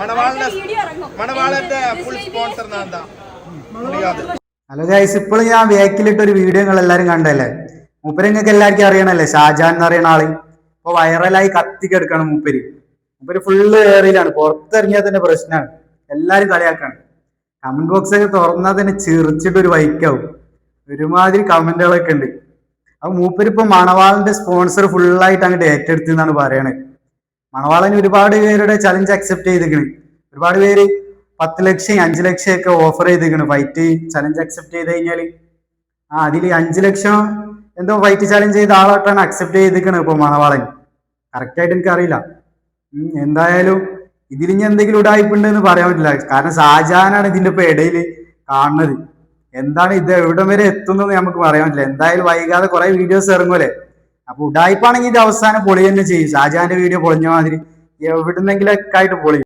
മണവാളിന്റെ video ഇറങ്ങും. മണവാളന്റെ full sponsor എന്താ? മുടിയാതെ hello guys ഇപ്പോൾ ഞാൻ വേക്കിലിട്ട ഒരു വീഡിയോ നിങ്ങൾ എല്ലാവരും കണ്ടല്ലേ മൂപ്പര് നിങ്ങൾക്ക് എല്ലാവർക്കും അറിയണല്ലേ? ഷാജാൻ എന്ന് പറയുന്ന ആൾ. ഇപ്പൊ വൈറലായി കത്തിക്കെടുക്കണം മൂപ്പര്. മൂപ്പര് ഫുള്ള് ഏറിയിലാണ് പുറത്തിറങ്ങിയാൽ തന്നെ പ്രശ്നമാണ് എല്ലാരും കളിയാക്കാണ്. കമന്റ് ബോക്സ് ഒക്കെ തുറന്നാൽ തന്നെ ചിറിച്ചിട്ട് ഒരു വൈക്കാവും ഒരുമാതിരി കമന്റുകളൊക്കെ ഉണ്ട്. അപ്പൊ മൂപ്പര് ഇപ്പൊ മണവാളിന്റെ സ്പോൺസർ ഫുള്ളായിട്ട് അങ്ങോട്ട് എടുത്തു എന്നാണ് പറയണത്. മണവാളന് ഒരുപാട് പേരുടെ ചലഞ്ച് അക്സെപ്റ്റ് ചെയ്തിരിക്കണ്. ഒരുപാട് പേര് പത്ത് ലക്ഷം അഞ്ച് ലക്ഷം ഒക്കെ ഓഫർ ചെയ്തിരിക്കണ്. ഫൈറ്റ് ചലഞ്ച് അക്സെപ്റ്റ് ചെയ്ത് കഴിഞ്ഞാൽ. ആ അതിൽ അഞ്ച് ലക്ഷം എന്തോ ഫൈറ്റ് ചലഞ്ച് ചെയ്ത ആളായിട്ടാണ് അക്സെപ്റ്റ് ചെയ്തിരിക്കണ് ഇപ്പൊ മണവാളൻ. കറക്റ്റ് ആയിട്ട് എനിക്കറിയില്ല. എന്തായാലും എന്തായാലും ഇനി എന്തെങ്കിലും ഉടായ്പുണ്ട് എന്ന് പറയാൻ പറ്റില്ല. കാരണം ഷാജഹാനാണ് ഇതിന്റെ ഇപ്പൊ ഇടയിൽ കാണുന്നത്. എന്താണ് ഇത് എവിടം വരെ എത്തുന്നത് നമുക്ക് പറയാൻ പറ്റില്ല. എന്തായാലും വൈകാതെ കുറെ വീഡിയോസ് ഇറങ്ങൂലേ അപ്പൊ ഉടായ്പാണെങ്കിൽ ഇത് അവസാനം പൊളി തന്നെ ചെയ്യും. ഷാജാന്റെ വീഡിയോ പൊളിഞ്ഞ മാതിരി. എവിടുന്നെങ്കിലൊക്കെ ആയിട്ട് പൊളി.